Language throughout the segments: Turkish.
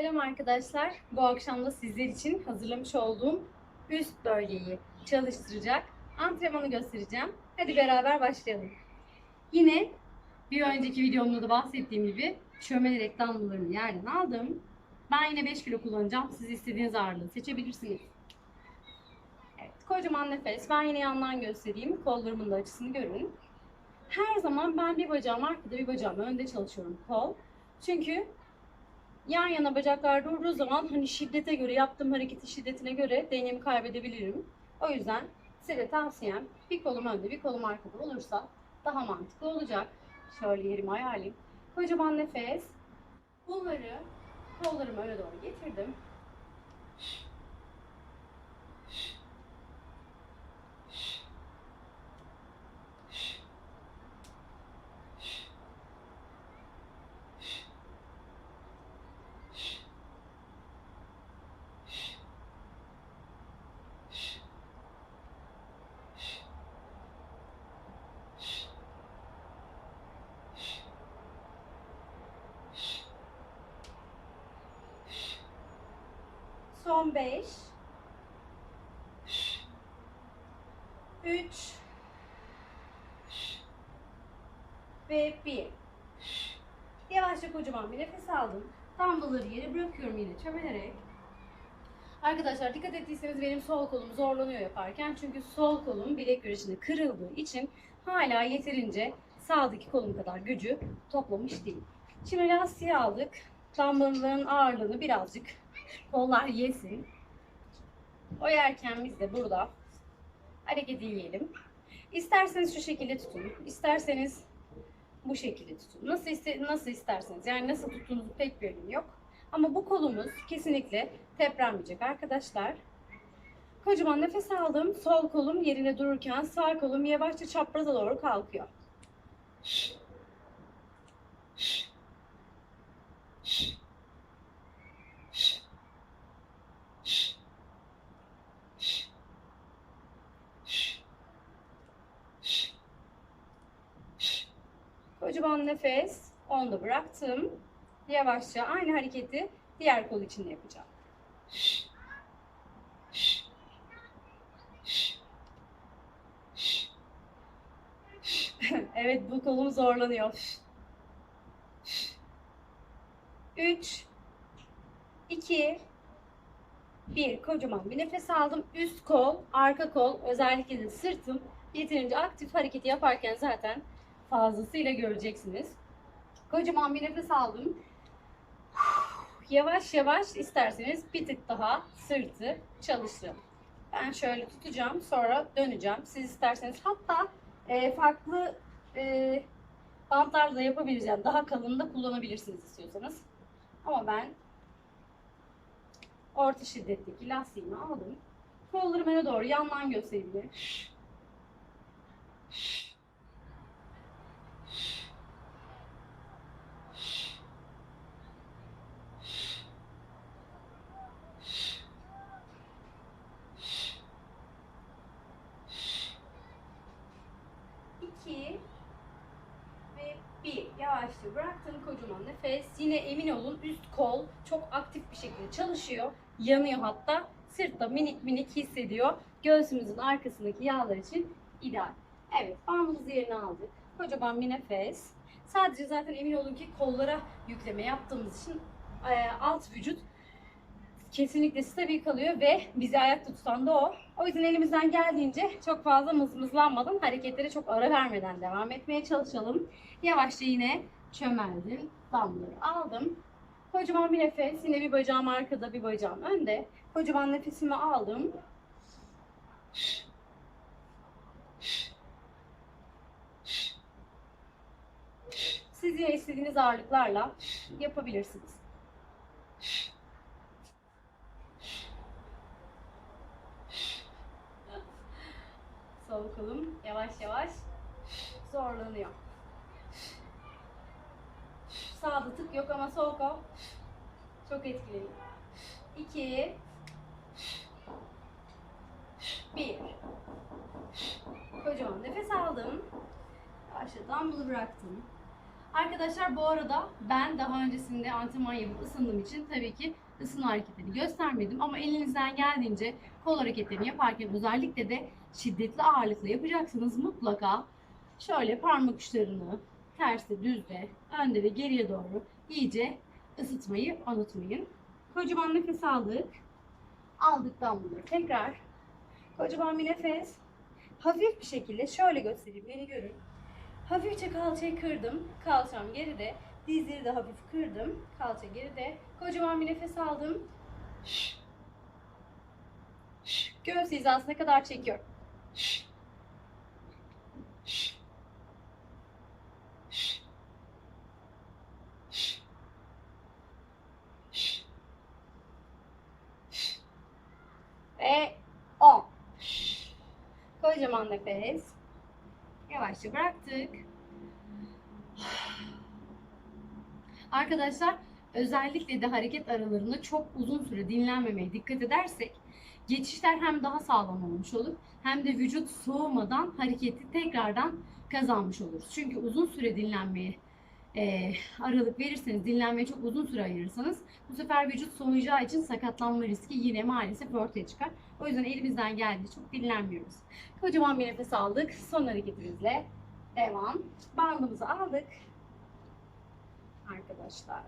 Selam arkadaşlar. Bu akşam da sizler için hazırlamış olduğum üst bölgeyi çalıştıracak antrenmanı göstereceğim. Hadi beraber başlayalım. Yine bir önceki videomda da bahsettiğim gibi çömelerek dumbbelllarımı yerden aldım. Ben yine 5 kilo kullanacağım. Siz istediğiniz ağırlığı seçebilirsiniz. Evet, kocaman nefes. Ben yine yandan göstereyim. Kollarımın da açısını görün. Her zaman ben bir bacağım arkada bir bacağım önde çalışıyorum kol. Çünkü yan yana bacaklar durduğu zaman hani şiddete göre yaptığım hareketin şiddetine göre dengemi kaybedebilirim. O yüzden size tavsiyem bir kolum önde bir kolum arkada olursa daha mantıklı olacak. Şöyle yerimi ayarlayayım. Kocaman nefes. Bunları kollarımı öne doğru getirdim. Son 5 3 ve 1 Yavaşça kocaman bir nefes aldım. Dumbbellları yere bırakıyorum yine çömelerek. Arkadaşlar dikkat ettiyseniz benim sol kolum zorlanıyor yaparken. Çünkü sol kolum bilek güreşinde kırıldığı için hala yeterince sağdaki kolum kadar gücü toplamış değil. Şimdi lastiği aldık. Dumbbellların ağırlığını birazcık kollar yesin. O yerken biz de burada hareket yiyelim. İsterseniz şu şekilde tutun. isterseniz bu şekilde tutun. Nasıl iste, nasıl isterseniz. Yani nasıl tuttuğunuzun pek bir önemi yok. Ama bu kolumuz kesinlikle teprenmeyecek arkadaşlar. Kocaman nefes aldım. Sol kolum yerine dururken sağ kolum yavaşça çapraza doğru kalkıyor. Kocaman nefes. Onu da bıraktım. Yavaşça aynı hareketi diğer kol için de yapacağım. evet bu kolum zorlanıyor. 3 2 1 kocaman bir nefes aldım. Üst kol, arka kol, özellikle de sırtım yeterince aktif hareketi yaparken zaten fazlasıyla göreceksiniz. Kocaman bir nefes aldım. Yavaş yavaş isterseniz bir tık daha sırtı çalıştırın. Ben şöyle tutacağım sonra döneceğim. Siz isterseniz hatta e, farklı e, bantlarla. Yani daha kalın da kullanabilirsiniz istiyorsanız. Ama ben orta şiddetteki lastiğimi aldım. Kollarım öne doğru yandan gösterebilirim. İki ve bir. Yavaşça bıraktım kocaman nefes. Yine emin olun üst kol çok aktif bir şekilde çalışıyor. Yanıyor hatta. Sırtta minik minik hissediyor. Göğsümüzün arkasındaki yağlar için ideal. Evet, bağımızı yerine aldık. Kocaman bir nefes. Sadece zaten emin olun ki kollara yükleme yaptığımız için e, alt vücut kesinlikle stabil kalıyor ve bizi ayakta tutan da o. O yüzden elimizden geldiğince çok fazla mızmızlanmadan hareketlere çok ara vermeden devam etmeye çalışalım. Yavaşça yine çömeldim. Damları aldım. Kocaman bir nefes. Yine bir bacağım arkada bir bacağım önde. Kocaman nefesimi aldım. Siz yine istediğiniz ağırlıklarla yapabilirsiniz. Sol kolum yavaş yavaş zorlanıyor. Sağda tık yok ama sol kol çok etkili. 2 1 Kocaman nefes aldım. Yavaşça dumbbell'ı bıraktım. Arkadaşlar bu arada ben daha öncesinde antrenman yapıp ısındığım için tabii ki ısınma hareketlerini göstermedim. Ama elinizden geldiğince kol hareketlerini yaparken özellikle de şiddetli ağırlıkla yapacaksınız mutlaka şöyle parmak uçlarını terste düzde önde ve geriye doğru iyice ısıtmayı unutmayın. Kocaman nefes aldık. Aldıktan bunları tekrar kocaman bir nefes. Hafif bir şekilde şöyle göstereyim beni görün. Hafifçe kalçayı kırdım. Kalçam geride. Dizleri de hafif kırdım. Kalça geride. Kocaman bir nefes aldım. Şş. Şş. Göğüs kadar çekiyorum. Şş. Şş. Şş. Şş. Şş. Ve 10. Şş. Kocaman nefes. Yavaşça bıraktık. Arkadaşlar özellikle de hareket aralarında çok uzun süre dinlenmemeye dikkat edersek geçişler hem daha sağlam olmuş olur hem de vücut soğumadan hareketi tekrardan kazanmış oluruz. Çünkü uzun süre dinlenmeye e, aralık verirseniz, dinlenmeye çok uzun süre ayırırsanız bu sefer vücut soğuyacağı için sakatlanma riski yine maalesef ortaya çıkar. O yüzden elimizden geldiği çok dinlenmiyoruz. Kocaman bir nefes aldık. Son hareketimizle devam. Bandımızı aldık. Arkadaşlar.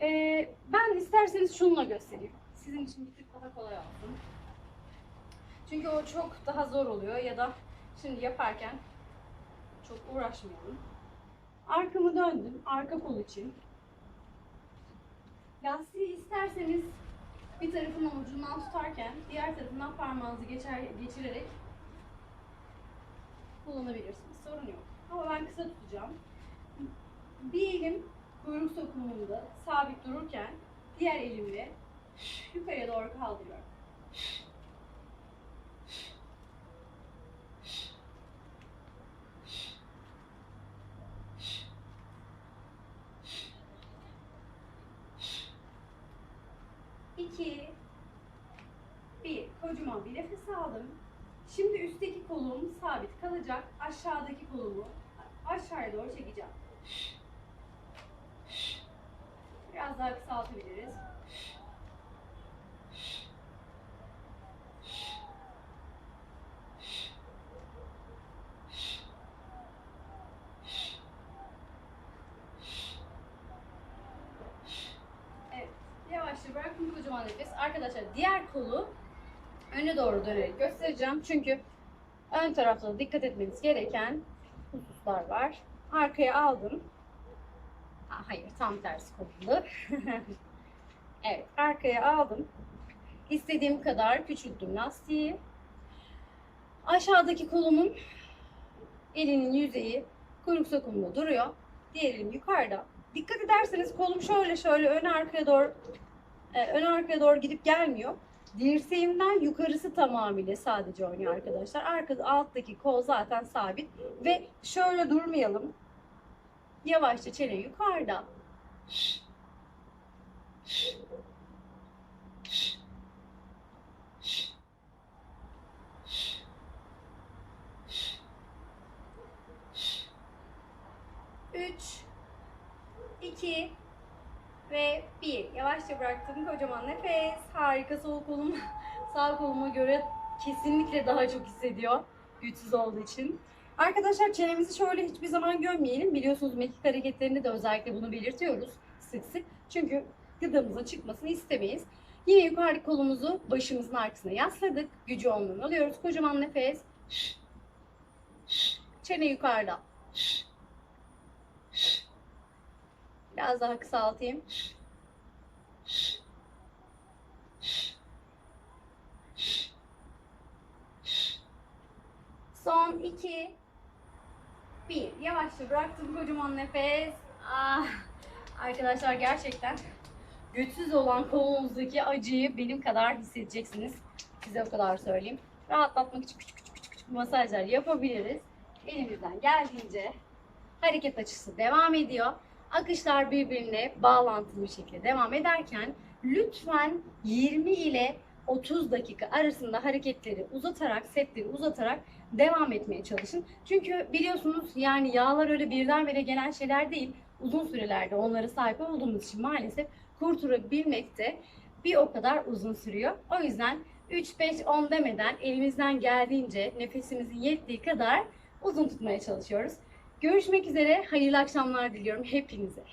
Ee, ben isterseniz şununla göstereyim. Sizin için bir tık daha kolay olsun. Çünkü o çok daha zor oluyor ya da şimdi yaparken çok uğraşmayalım. Arkamı döndüm. Arka kol için. Lastiği isterseniz bir tarafının ucundan tutarken diğer tarafından parmağınızı geçer, geçirerek kullanabilirsiniz. Sorun yok. Ama ben kısa tutacağım. Bir elim kuyruk sokumunda sabit dururken diğer elimle yukarıya doğru kaldırıyorum. İki, bir, kocaman bir nefes aldım. Şimdi üstteki kolum sabit kalacak. Aşağıdaki kolumu aşağıya doğru çekeceğim. Biraz daha kısaltabiliriz. Evet. Yavaşça bıraktım kocaman nefes. Arkadaşlar diğer kolu öne doğru dönerek göstereceğim. Çünkü ön tarafta da dikkat etmeniz gereken hususlar var. Arkaya aldım. Ha, hayır tam tersi konuldu. evet arkaya aldım. İstediğim kadar küçülttüm lastiği. Aşağıdaki kolumun elinin yüzeyi kuyruk sokumunda duruyor. Diğer elim yukarıda. Dikkat ederseniz kolum şöyle şöyle ön arkaya doğru e, ön arkaya doğru gidip gelmiyor. Dirseğimden yukarısı tamamıyla sadece oynuyor arkadaşlar. Arkada alttaki kol zaten sabit. Ve şöyle durmayalım. Yavaşça çene yukarıda. Üç, iki ve bir. Yavaşça bıraktım. Kocaman nefes. Harika. Sol kolum sağ koluma göre kesinlikle daha çok hissediyor. Güçsüz olduğu için. Arkadaşlar çenemizi şöyle hiçbir zaman gömmeyelim. Biliyorsunuz mekik hareketlerinde de özellikle bunu belirtiyoruz sık sık. Çünkü gıdamızın çıkmasını istemeyiz. Yine yukarıdaki kolumuzu başımızın arkasına yasladık. Gücü ondan alıyoruz. Kocaman nefes. Çene yukarıda. Biraz daha kısaltayım. Son iki, bir. Yavaşça bıraktım kocaman nefes. Ah, arkadaşlar gerçekten güçsüz olan kolunuzdaki acıyı benim kadar hissedeceksiniz. Size o kadar söyleyeyim. Rahatlatmak için küçük küçük küçük, küçük masajlar yapabiliriz. Elimizden geldiğince hareket açısı devam ediyor. Akışlar birbirine bağlantılı bir şekilde devam ederken lütfen 20 ile 30 dakika arasında hareketleri uzatarak, setleri uzatarak devam etmeye çalışın. Çünkü biliyorsunuz yani yağlar öyle birdenbire gelen şeyler değil. Uzun sürelerde onlara sahip olduğumuz için maalesef kurtulabilmek de bir o kadar uzun sürüyor. O yüzden 3, 5, 10 demeden elimizden geldiğince nefesimizin yettiği kadar uzun tutmaya çalışıyoruz. Görüşmek üzere. Hayırlı akşamlar diliyorum hepinize.